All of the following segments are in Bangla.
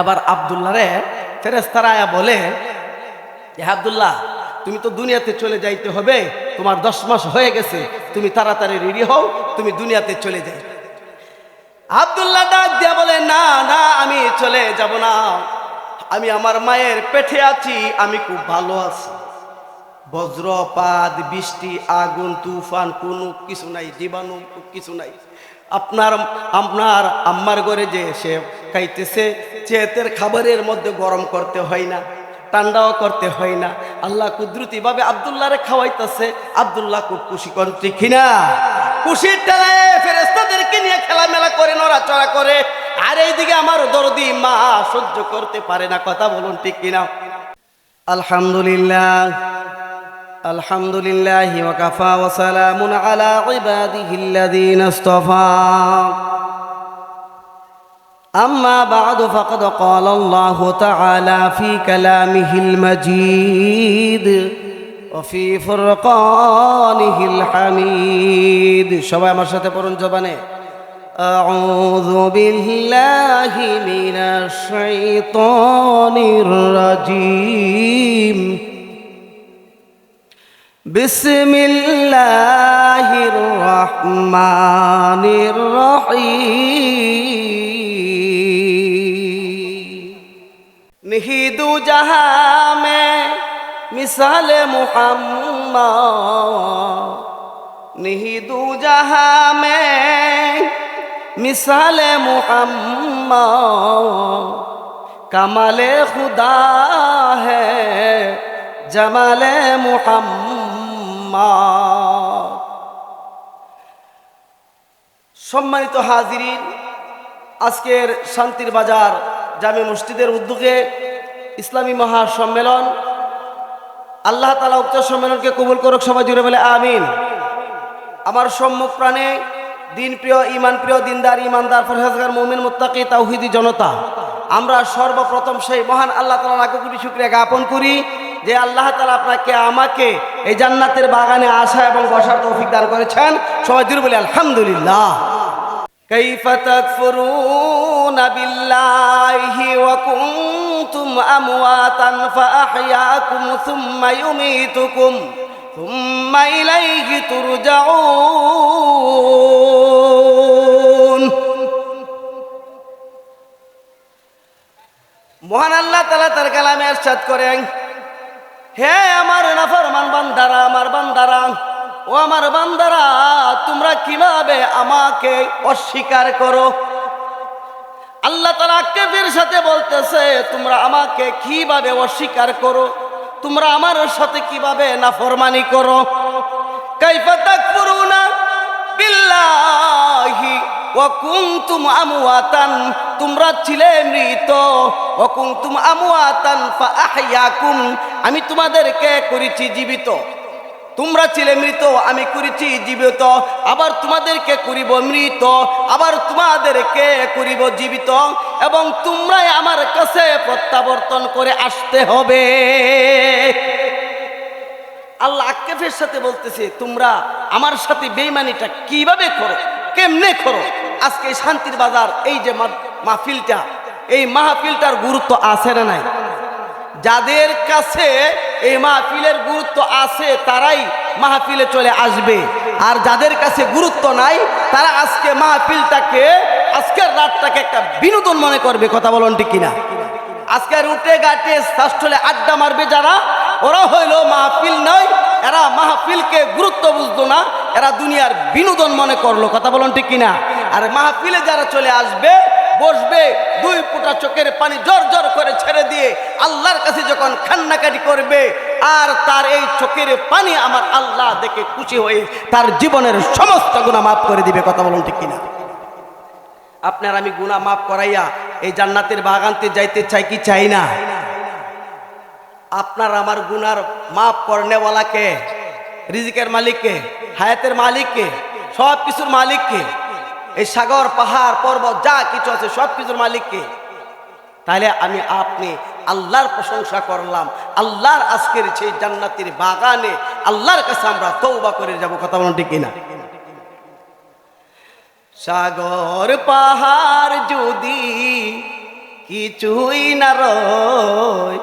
এবার আবদুল্লাহ রে আয়া বলে যে আবদুল্লাহ, তুমি তো দুনিয়াতে চলে যাইতে হবে, তোমার দশ মাস হয়ে গেছে, তুমি তাড়াতাড়ি রেডি হও, তুমি দুনিয়াতে চলে যাই আবদুল্লাহ ডাক দিয়া বলে, না না, আমি চলে যাব না। আমি আমার মায়ের পেটে আছি, আমি খুব ভালো আছি। বজ্রপাত, বৃষ্টি, আগুন, তুফান, কোনো কিছু নাই, জীবাণু কিছু নাই। আপনার আপনার আম্মার ঘরে যে সে খাইতেছে চেতের খাবারের মধ্যে গরম করতে হয় না, ঠান্ডাও করতে হয় না। আল্লাহ কুদরতি ভাবে আবদুল্লাহরে খাওয়াইতেছে, আবদুল্লাহ খুব খুশি করেন ঠিক না খুশির টেলায় ফেরেস্তাদেরকে নিয়ে খেলামেলা করে, নড়াচড়া করে। আর এইদিকে আমার দরদি মা সহ্য করতে পারে না, কথা বলুন ঠিক কিনা? আলহামদুলিল্লাহ। الحمد لله وكفى وسلام على عباده الذين اصطفى أما بعد فقد قال الله تعالى في كلامه المجيد وفي فرقانه الحميد شباب مرشد برون جبنه أعوذ بالله من الشيطان الرجيم বিসমিল্লাহির রহমানির রহিম। নিহিদু জাহামে মিসালে মুহাম্মদ। নিহিদু জাহামে মিসালে মুহাম্মদ। কামালে খুদা হে জমালে মুহাম্মদ। সম্মানিত হাজিরিন, আজকের শান্তির বাজার জামে মসজিদের উদ্যোগে ইসলামী মহাসম্মেলন। আল্লাহ তালা উক্ত সম্মেলনকে কবুল করুক, সবাই জুড়ে বলে আমিন। আমার সম্মুখ প্রাণে দিন প্রিয় ইমান প্রিয় দিনদার ইমানদার ফরহেজগার, মমিন, মুত্তাকি, তাওহিদি জনতা, আমরা সর্বপ্রথম সেই মহান আল্লাহ তালা লাখো শুক্রিয়া জ্ঞাপন করি। যে আল্লাহ তালা আপনাকে আমাকে এই জান্নাতের বাগানে আসা এবং বসার তৌফিক দান করেছেন সবাই দূর বলি আলহামদুলিল্লাহ كيف تكفرون بالله وكنتم أمواتا فأحياكم ثم يميتكم ثم إليه ترجعون মহান আল্লাহ তালা তার কালামে এরশাদ করেন হে আমার নাফরমান বান্দারা, আমার বান্দারা, ও আমার বান্দারা, তোমরা কীভাবে আমাকে অস্বীকার করো? আল্লাহ তালা কেফের সাথে বলতেছে, তোমরা আমাকে কীভাবে অস্বীকার করো? তোমরা আমার সাথে কীভাবে নাফরমানি করো? কাইফা তাকফুরুনা? বিল্লাহি ওয়া কুনতুম আমওয়াতান, তোমরা ছিলে মৃত ওয়া কুনতুম আমওয়াতান ফা আহইয়াকুম আমি তোমাদেরকে করেছি জীবিত। তোমরা ছিলে মৃত, আমি করেছি জীবিত, আবার তোমাদেরকে করিব মৃত, আবার তোমাদেরকে করিব জীবিত, এবং তোমরাই আমার কাছে প্রত্যাবর্তন করে আসতে হবে। আল্লাহ আক্কেফের সাথে বলতেছে, তোমরা আমার সাথে বেইমানিটা কীভাবে করো? কেমনে করো? আজকে শান্তির বাজার, এই যে মাহফিলটা, এই মাহফিলটার গুরুত্ব আছে না নাই? যাদের কাছে এই মাহফিলের গুরুত্ব আছে, তারাই মাহফিলে চলে আসবে। আর যাদের কাছে গুরুত্ব নাই, তারা আজকে মাহফিলটাকে, আজকের রাতটাকে একটা বিনোদন মনে করবে, কথা বলুন ঠিক কিনা? আজকে রুটে গাটে শাস্ত্রলে আড্ডা মারবে যারা ওরা হইল মাহফিল নয় এরা মাহফিলকে গুরুত্ব বুঝতো না, এরা দুনিয়ার বিনোদন মনে করল, কথা বলুন ঠিক কিনা? আর মাহফিলে যারা চলে আসবে, বসবে, দুই ফুটা চোখের পানি জোর জোর করে ছেড়ে দিয়ে আল্লাহর কাছে যখন খান্নাকাটি করবে, আর তার এই চোখের পানি আমার আল্লাহ দেখে খুশি হয়ে তার জীবনের সমস্ত গুণা মাফ করে দিবে, কথা বলুন ঠিক কিনা? আপনার আমি গুণা মাফ করাইয়া এই জান্নাতের বাগানতে যাইতে চাই কি চাই না? আপনার আমার গুনার মাফ করনেওয়ালাকে, রিজিকের মালিককে, হায়াতের মালিককে সব কিছুর মালিককে, এই সাগর, পাহাড়, পর্বত, যা কিছু আছে সব কিছুর মালিককে তাহলে আমি আপনি আল্লাহর প্রশংসা করলাম। আল্লাহর আজকের সেই জান্নাতের বাগানে আল্লাহর কাছে আমরা তৌবা করে যাব, কথা বলুন ঠিক কিনা? সাগর, পাহাড় যদি কিছুই না রয়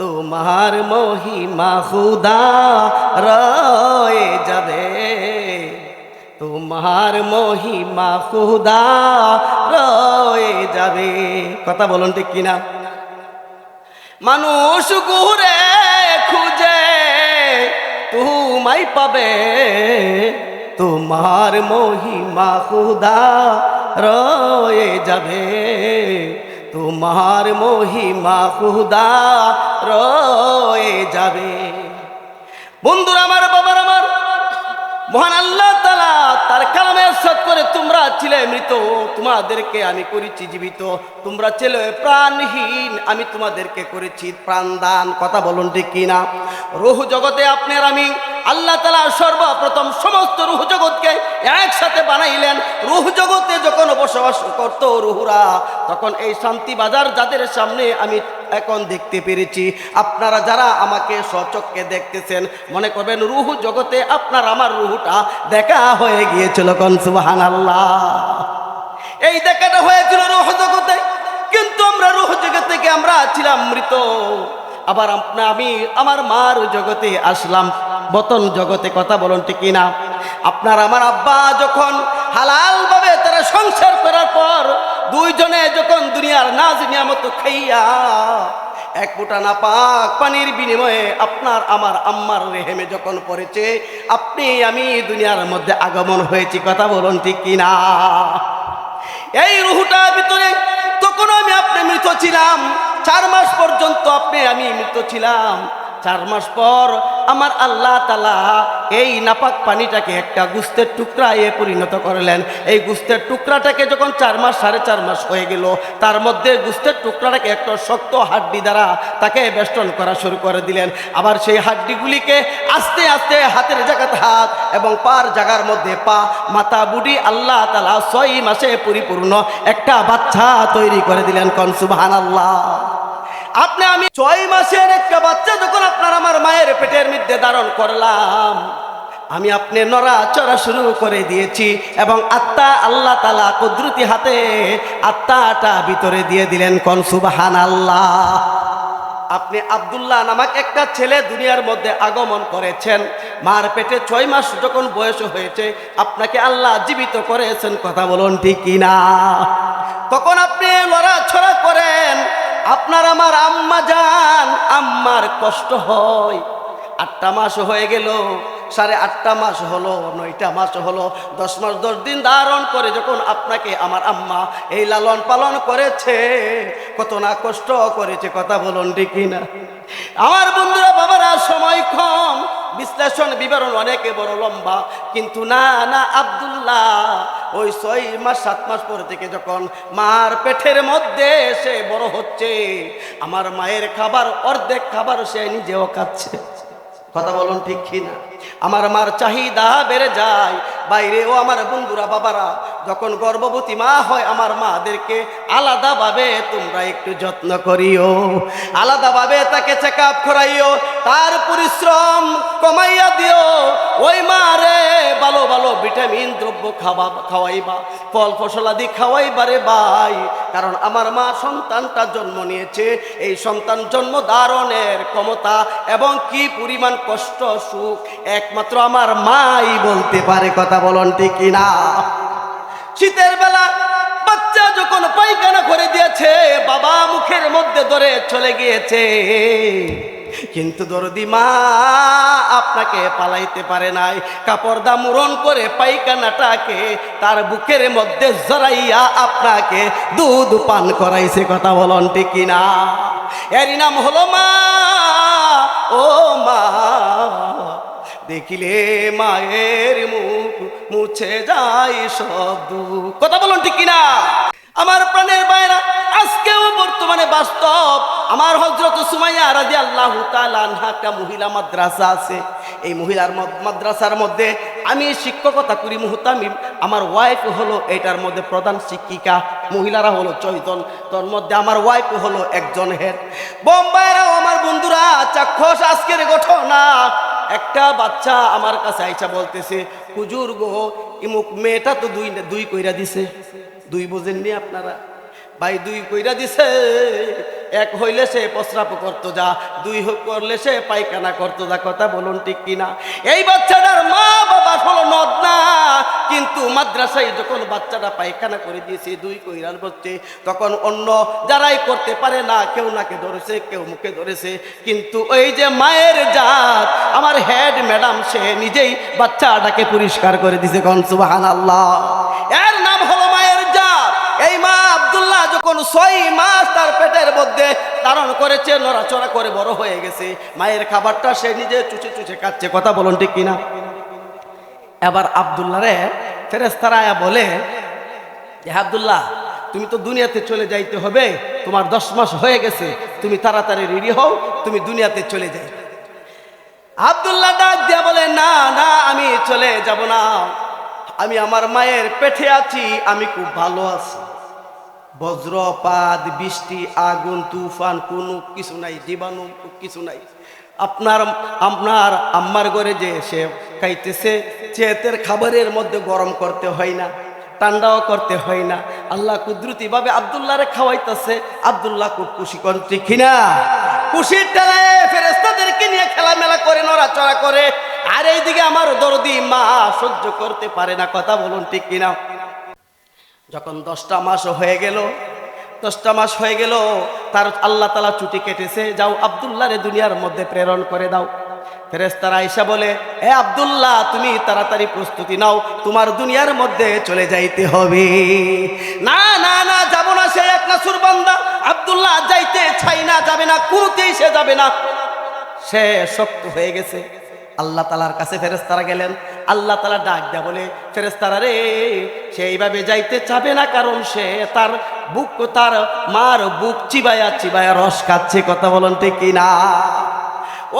তোমার মহিমা খুদা রয়ে যাবে। তোমার মহিমা খুদা রয়ে যাবে। কথা বলুন ঠিক কিনা? মানুষ ঘুরে খুঁজে তুমাই পাবে। তোমার মহিমা খুদা রয়ে যাবে। তোমার মহিমা খুদা রয়ে যাবে। বন্ধুরা আমার, বাবার আমার, মহান আল্লাহ তালা তার কালামে সৎ করে তোমরা ছিলে মৃত, তোমাদেরকে আমি করেছি জীবিত, তোমরা ছিলে প্রাণহীন, আমি তোমাদেরকে করেছি প্রাণদান। কথা বলুন ঠিক কিনা? রুহ জগতে আপনার আমি আল্লাহ তালা সর্বপ্রথম সমস্ত রুহ জগৎকে একসাথে বানাইলেন। রুহ জগতে যখন বসবাস করত রুহুরা, তখন এই শান্তি বাজার যাদের সামনে আমি এখন দেখতে পেরেছি। আপনারা যারা আমাকে সচককে দেখতেছেন, মনে করবেন রুহ জগতে আপনার আমার রুহুটা দেখা হয়ে গিয়েছিল কনসুবাহান আল্লাহ এই দেখাটা হয়েছিল রুহ জগতে। কিন্তু আমরা রুহ জগৎ থেকে আমরা ছিলাম মৃত। আবার আপনা আমি, আমার মার জগতে আসলাম। বতন জগতে কথা বলুন ঠিক না আপনার আমার আব্বা যখন হালাল ভাবে তারা সংসার করার পর দুইজনে যখন দুনিয়ার নাজ নিয়ামত খাইয়া এক ফুটা না পাক পানির বিনিময়ে আপনার আমার আম্মার রেহেমে যখন পড়েছে, আপনি আমি দুনিয়ার মধ্যে আগমন হয়েছি, কথা বলুন ঠিক কিনা? এই রুহুটার ভিতরে তখন আমি আপনি মৃত ছিলাম, চার মাস পর্যন্ত আপনি আমি মৃত ছিলাম। চার মাস পর আমার আল্লাহ তালা এই নাপাক পানিটাকে একটা গুস্তের টুকরায় পরিণত করলেন। এই গুস্তের টুকরাটাকে যখন চার মাস, সাড়ে চার মাস হয়ে গেল, তার মধ্যে গুস্তের টুকরাটাকে একটা শক্ত হাড্ডি দ্বারা তাকে বেষ্টন করা শুরু করে দিলেন। আবার সেই হাড্ডিগুলিকে আস্তে আস্তে হাতের জায়গাতে হাত এবং পার জায়গার মধ্যে পা, মাথা বুড়ি আল্লাহ তালা ছয় মাসে পরিপূর্ণ একটা বাচ্চা তৈরি করে দিলেন কনসুবাহান আল্লাহ আপনি আমি ছয় মাসের একটা বাচ্চা যখন আপনার আমার মায়ের পেটের মধ্যে ধারণ করলাম, আমি আপনি নড়া চড়া শুরু করে দিয়েছি এবং আত্মা আল্লাহ তালা কুদরতি হাতে আত্মাটা ভিতরে দিয়ে দিলেন কনসুবাহান আল্লাহ আপনি আবদুল্লাহ নামক একটা ছেলে দুনিয়ার মধ্যে আগমন করেছেন, মার পেটে ছয় মাস যখন বয়স হয়েছে, আপনাকে আল্লাহ জীবিত করেছেন, কথা বলুন ঠিক কিনা? তখন আপনি লড়াছড়া করেন আপনার আমার আম্মা যান, আম্মার কষ্ট হয়। আটটা মাস হয়ে গেল, সাড়ে আটটা মাস হলো, নয়টা মাস হলো, দশ মাস, দশ দিন ধারণ করে যখন আপনাকে আমার আম্মা এই লালন পালন করেছে, কত না কষ্ট করেছে, কথা বলুন ঠিকই না আমার বন্ধুরা, বাবারা, সময় কম, বিশ্লেষণ, বিবরণ অনেকে বড় লম্বা, কিন্তু না না, আব্দুল্লাহ ওই ছয় মাস, সাত মাস পরে থেকে যখন মার পেটের মধ্যে সে বড় হচ্ছে, আমার মায়ের খাবার, অর্ধেক খাবার সে নিজেও খাচ্ছে। কথা বলুন ঠিক কিনা? আমার মার চাহিদা বেড়ে যায়, বাইরেও আমার বন্ধুরা, বাবারা যখন গর্ভবতী মা হয়, আমার মাদেরকে আলাদাভাবে তোমরা একটু যত্ন করিও, আলাদাভাবে তাকে চেক আপ করাইও, তার পরিশ্রম কমাইয়া দিও। ওই মা রে, ভালো ভালো ভিটামিন দ্রব্য খাওয়া, খাওয়াইবা, ফল ফসলাদি খাওয়াইবারে ভাই। কারণ আমার মা সন্তানটা জন্ম নিয়েছে, এই সন্তান জন্ম ধারণের ক্ষমতা এবং কি পরিমাণ কষ্ট, সুখ, একমাত্র আমার মাই বলতে পারে, কথা বলন কিনা? শীতের বেলা বাচ্চা যখন পায়খানা করে দিয়েছে, বাবা মুখের মধ্যে ধরে চলে গিয়েছে। কিন্তু দরদি মা আপনাকে পালাইতে পারে নাই। কাপড় দা মুরন করে পায়খানাটাকে তার বুকের মধ্যে জড়াইয়া আপনাকে দুধ পান করাইছে, কথা বলন ঠিক না এরই নাম হলো মা। ও মা, দেখিলে মায়ের মুখ মুছে যায় সব কথা বলুন ঠিক কিনা? আমার প্রাণের বাইরা আজকেও বর্তমানে বাস্তব। আমার হজরত সুমাইয়া রাজি আল্লাহ একটা মহিলা মাদ্রাসা আছে। এই মহিলার মাদ্রাসার মধ্যে আমি শিক্ষকতা করি মুহতামিম। আমার ওয়াইফ হলো এটার মধ্যে প্রধান শিক্ষিকা। মহিলারা হলো চৈতন। তোর মধ্যে আমার ওয়াইফ হলো একজন হেড বোম্বাইরাও আমার বন্ধুরা, চাক্ষুষ আজকের ঘটনা। একটা বাচ্চা আমার কাছে আইসা বলতেছে হুজুর গো ইমুক মেয়েটা তো দুই দুই কইরা দিছে। দুই বোঝেননি আপনারা? ভাই দুই কইরা দিছে, এক হইলে সে প্রস্রাব করতো যা, দুই হোক করলে সে পায়খানা করতো যা, কথা বলুন ঠিক কিনা? এই বাচ্চাটার মা বাবা হলো নদ না, কিন্তু মাদ্রাসায় যখন বাচ্চাটা পায়খানা করে দিয়েছে, দুই কইরান করছে তখন অন্য যারাই করতে পারে না, কেউ নাকে ধরেছে, কেউ মুখে ধরেছে, কিন্তু ওই যে মায়ের জাত, আমার হেড ম্যাডাম, সে নিজেই বাচ্চাটাকে পরিষ্কার করে দিছে কন সুবাহান আল্লাহ এর ছয় মাস তার পেটের মধ্যে ধারণ করেছে, নড়াচড়া করে বড় হয়ে গেছে। মায়ের খাবারটা সে নিজে চুচে চুচে খাচ্ছে, কথা বলুন ঠিক কিনা? এবার আবদুল্লাহ রে ফেরেস্তারা বলে যে আবদুল্লাহ, তুমি তো দুনিয়াতে চলে যাইতে হবে, তোমার দশ মাস হয়ে গেছে, তুমি তাড়াতাড়ি রেডি হও, তুমি দুনিয়াতে চলে যাই আবদুল্লাহ ডাক দিয়া বলে, না না, আমি চলে যাব না। আমি আমার মায়ের পেটে আছি, আমি খুব ভালো আছি। বজ্রপাত, বৃষ্টি, আগুন, তুফান, কোনো কিছু নাই, জীবাণু কিছু নাই। আপনার আপনার আম্মার ঘরে যে সে খাইতেছে চেতের খাবারের মধ্যে গরম করতে হয় না, ঠান্ডাও করতে হয় না। আল্লাহ কুদরতি ভাবে আবদুল্লাহরে খাওয়াইতেছে, আবদুল্লাহ খুব খুশি করছে কিনা? খুশির টেলায় ফেরেস্তাদেরকে নিয়ে খেলামেলা করে, নড়াচড়া করে, আর এইদিকে আমার দরদি মা সহ্য করতে পারে না, কথা বলুন ঠিক কিনা? যখন দশটা মাস হয়ে গেল, দশটা মাস হয়ে গেল, তার আল্লাহ তালা ছুটি কেটেছে, যাও আবদুল্লাহরে দুনিয়ার মধ্যে প্রেরণ করে দাও। ফেরেস্তারা আইসা বলে, এ আবদুল্লাহ, তুমি তাড়াতাড়ি প্রস্তুতি নাও, তোমার দুনিয়ার মধ্যে চলে যাইতে হবে। না না না, যাব না, সে এক নাসুর বান্দা। আবদুল্লাহ যাইতে ছাই না, যাবে না, কোনোতেই সে যাবে না। সে শক্ত হয়ে গেছে। আল্লাহ তালার কাছে ফেরেস্তারা গেলেন। আল্লাহ তালা ডাক দেয়া বলে ফেরেস্তারা রে, সে এইভাবে যাইতে চাবে না কারণ সে তার বুক, তার মার বুক চিবায়া চিবায়া রস খাচ্ছে, কথা বলেন ঠিক কিনা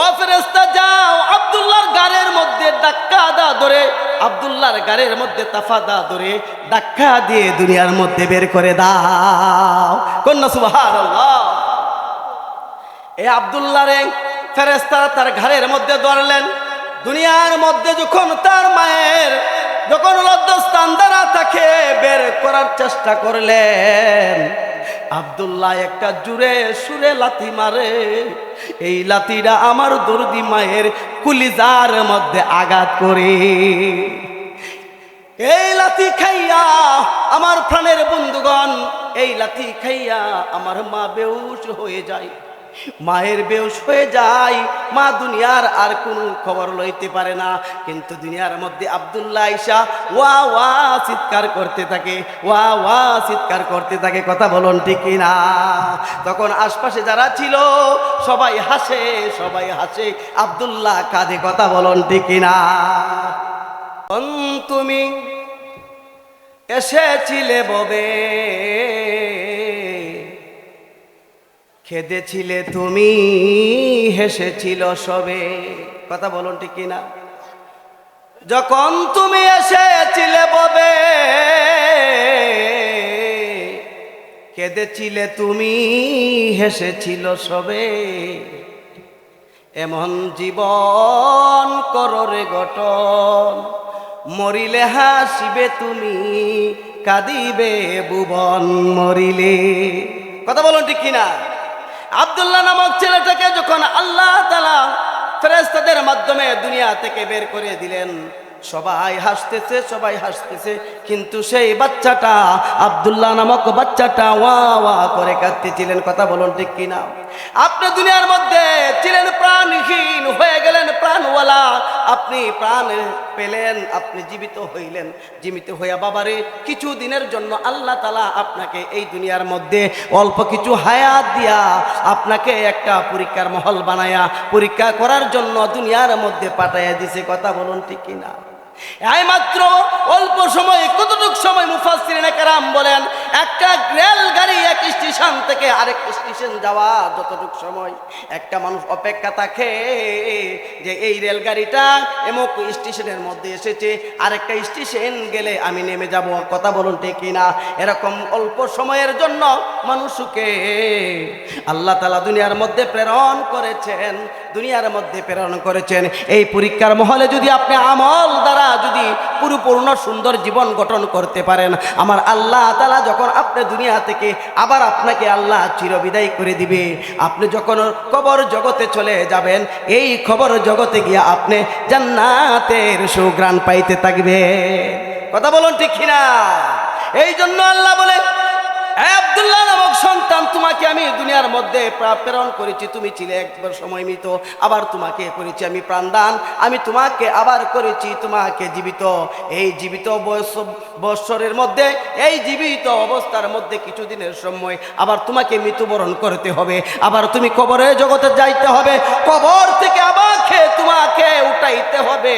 ও ফেরেস্তা যাও আব্দুল্লাহর গাড়ের মধ্যে ডাক্কা দা ধরে, আব্দুল্লাহর গাড়ের মধ্যে তাফা দা ধরে ডাক্কা দিয়ে দুনিয়ার মধ্যে বের করে দাও। কন্যা আল্লাহ এ আবদুল্লাহ রে ফেরেস্তারা তার ঘরের মধ্যে ধরলেন। দুনিয়ার মধ্যে যখন তার মায়ের যখন লজ্জস্থান দ্বারা তাকে বের করার চেষ্টা করলেন, আবদুল্লাহ একটা জুড়ে সুরে লাথি মারে, এই লাথিটা আমার দর্দি মায়ের কুলিজার মধ্যে আঘাত করে। এই লাথি খাইয়া আমার প্রাণের বন্ধুগণ, এই লাথি খাইয়া আমার মা বেউস হয়ে যায়। মায়ের বেউস হয়ে যায়, মা দুনিয়ার আর কোনো খবর লইতে পারে না। কিন্তু দুনিয়ার মধ্যে আবদুল্লাহ আইসা ওয়া ওয়া চিৎকার করতে থাকে, ওয়া ওয়া চিৎকার করতে থাকে, কথা বলুন ঠিক না তখন আশপাশে যারা ছিল, সবাই হাসে সবাই হাসে, আবদুল্লাহ কাঁধে কথা বলুন ঠিক না তুমি এসেছিলে ববে খেদেছিলে তুমি, হেসেছিল সবে। কথা বলুন ঠিক কিনা? যখন তুমি এসেছিলে ববে কেঁদেছিলে তুমি, হেসেছিল সবে। এমন জীবন কররে গঠন, মরিলে হাসিবে তুমি, কাঁদিবে ভুবন মরিলে। কথা বলুন ঠিক কিনা? আবদুল্লাহ নামক ছেলেটাকে যখন আল্লাহ তালা ফেরেস্তাদের মাধ্যমে দুনিয়া থেকে বের করে দিলেন সবাই হাসতেছে সবাই হাসতেছে, কিন্তু সেই বাচ্চাটা, আবদুল্লাহ নামক বাচ্চাটা ওয়া ওয়া করে কাঁদতেছিলেন, কথা বলুন ঠিক কিনা? আপনি দুনিয়ার মধ্যে ছিলেন প্রাণহীন, হয়ে গেলেন প্রাণওয়ালা, আপনি প্রাণ পেলেন, আপনি জীবিত হইলেন, জীবিত হইয়া বাবারে, কিছু দিনের জন্য আল্লাহ তালা আপনাকে এই দুনিয়ার মধ্যে অল্প কিছু হায়াত দিয়া আপনাকে একটা পরীক্ষার মহল বানায়া, পরীক্ষা করার জন্য দুনিয়ার মধ্যে পাঠাইয়া দিছে, কথা বলুন ঠিক কিনা? মাত্র অল্প সময় কতটুক সময় মুফাসসিরিন কারাম বলেন? একটা রেল গাড়ি এক স্টেশন থেকে আরেক স্টেশন যাওয়া যতটুক সময়। একটা মানুষ অপেক্ষা থাকে যে এই রেলগাড়িটা এমক স্টেশনের মধ্যে এসেছে, আরেকটা স্টেশন গেলে আমি নেমে যাব। কথা বলুন ঠিক কিনা? এরকম অল্প সময়ের জন্য মানুষকে আল্লাহ তালা দুনিয়ার মধ্যে প্রেরণ করেছেন, দুনিয়ার মধ্যে প্রেরণ করেছেন। এই পরীক্ষার মহলে যদি আপনি আমল দ্বারা যদি পরিপূর্ণ সুন্দর জীবন গঠন করতে পারেন, আমার আল্লাহ তালা যখন আপনি দুনিয়া থেকে আবার আপনাকে আল্লাহ চিরবিদায় করে দিবে। আপনি যখন কবর জগতে চলে যাবেন, এই খবর জগতে গিয়ে আপনি জান্নাতের সুগ্রাণ পাইতে থাকবে কথা বলুন ঠিক কিনা? এই জন্য আল্লাহ বলে আব্দুল্লাহ সন্তান তোমাকে আমি দুনিয়ার মধ্যে প্রেরণ করেছি। তুমি ছিলে একবার সময় মৃত আবার তোমাকে করেছি আমি প্রাণদান। আমি তোমাকে আবার করেছি, তোমাকে জীবিত। এই জীবিত বৎসরের মধ্যে, এই জীবিত অবস্থার মধ্যে কিছুদিনের সময় আবার তোমাকে মৃত্যুবরণ করতে হবে। আবার তুমি কবরে জগতে যাইতে হবে। কবর থেকে আমাকে তোমাকে উঠাইতে হবে।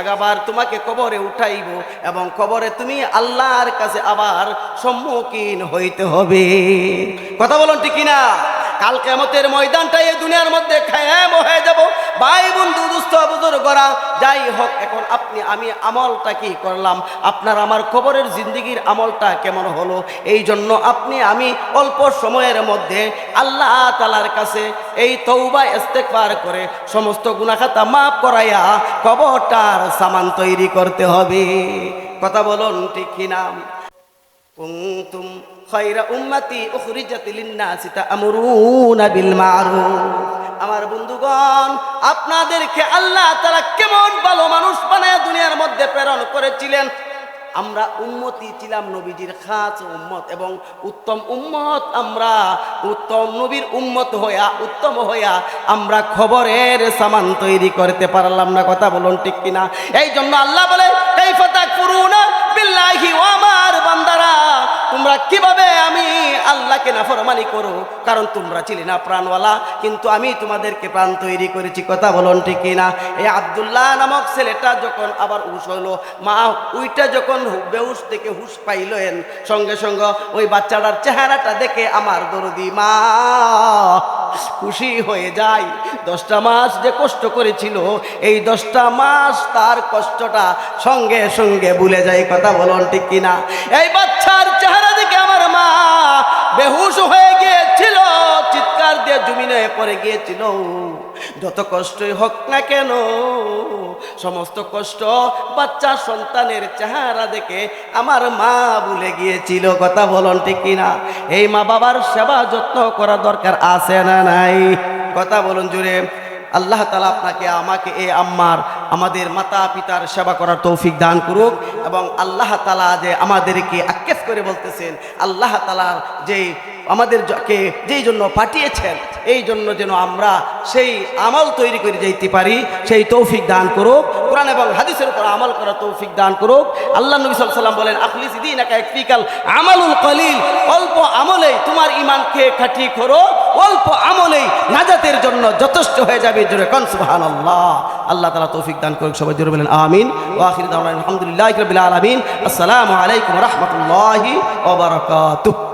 আগাবার তোমাকে কবরে উঠাইব এবং কবরে তুমি আল্লাহর কাছে আবার সম্মুখীন হইতে হবে। কথা বলুন ঠিক না কাল কেমতের ময়দানটা এই দুনিয়ার মধ্যে খায়াম হয়ে যাব। ভাই, বন্ধু, দুস্থ বুজুর করা যাই হোক, এখন আপনি, আমি আমলটা কি করলাম? আপনার আমার খবরের জিন্দগির আমলটা কেমন হলো? এই জন্য আপনি, আমি অল্প সময়ের মধ্যে আল্লাহ তালার কাছে এই তৌবা ইস্তেকবার করে সমস্ত গুণাখাতা মাফ করাইয়া কবরটার সামান তৈরি করতে হবে। কথা বলুন ঠিক কিনা? খায়রা উম্মতি উখরিজাত লিন-নাসি তা'মুরুনা বিল মা'রুফ আমার বন্ধুগণ, আপনাদেরকে আল্লাহ তাআলা কেমন ভালো মানুষ বানায় দুনিয়ার মধ্যে প্রেরণ করেছিলেন? আমরা উম্মতি ছিলাম নবীজির খাস উম্মত এবং উত্তম উম্মত আমরা, উত্তম নবীর উম্মত হইয়া, উত্তম হইয়া আমরা খবরের সামান তৈরি করতে পারলাম না, কথা বলুন ঠিক কিনা? এই জন্য আল্লাহ বলে কাইফা তাকফুরুনা বিল্লাহি ওয়া আমার তোমরা কীভাবে আমি আল্লাহকে নাফরমানি করো? কারণ তোমরা ছিলে না প্রাণওয়ালা, কিন্তু আমি তোমাদেরকে প্রাণ তৈরি করেছি, কথা বলুন ঠিক কিনা? এই আব্দুল্লাহ নামক ছেলেটা যখন আবার হুশ হলো, মা উইটা যখন বেহুশ থেকে হুশ পাইলেন, সঙ্গে সঙ্গে ওই বাচ্চাটার চেহারাটা দেখে আমার দরদি, মা, খুশি হয়ে যায় দশটা মাস যে কষ্ট করেছিল, এই দশটা মাস তার কষ্টটা সঙ্গে সঙ্গে ভুলে যায় কথা বলুন ঠিক কিনা? এই বাচ্চার চেহারা দেখে আমার মা বেহুশ হয়ে গিয়েছিল, চিৎকার দিয়ে জমিনে পড়ে গিয়েছিল। যত কষ্টই হোক না কেন, সমস্ত কষ্ট বাচ্চা সন্তানের চেহারা দেখে আমার মা ভুলে গিয়েছিল। কথা বলুন ঠিক কিনা? এই মা বাবার সেবা যত্ন করা দরকার আছে না নাই? কথা বলুন জুড়ে আল্লাহ তালা আপনাকে, আমাকে এই আম্মার আমাদের মাতা পিতার সেবা করার তৌফিক দান করুক এবং আল্লাহ তালা যে আমাদেরকে আক্ষেপ করে বলতেছেন, আল্লাহ তালার যেই আমাদের যেই জন্য পাঠিয়েছেন এই জন্য যেন আমরা সেই আমল তৈরি করে যাইতে পারি, সেই তৌফিক দান করুক। কোরআন এবং হাদিসের উপর আমল করার তৌফিক দান করুক। আল্লাহ নবী সাল্লাম বলেন আখলি সিদিন একা একফিকাল আমালুল কলিল। অল্প আমলেই তোমার ইমানকে খাটি করো, অল্প আমলেই নাজাতের জন্য যথেষ্ট হয়ে যাবে। জোরে কন, সুবহানাল্লাহ। আল্লাহ তালা তৌফিক দান করুক, সবাই জোরে বলেন, আমিন। ওয়া আখির দাওয়ানা আলহামদুলিল্লাহি আলামিন। আসসালামু আলাইকুম রাহমাতুল্লাহি ওয়া বারাকাতুহু।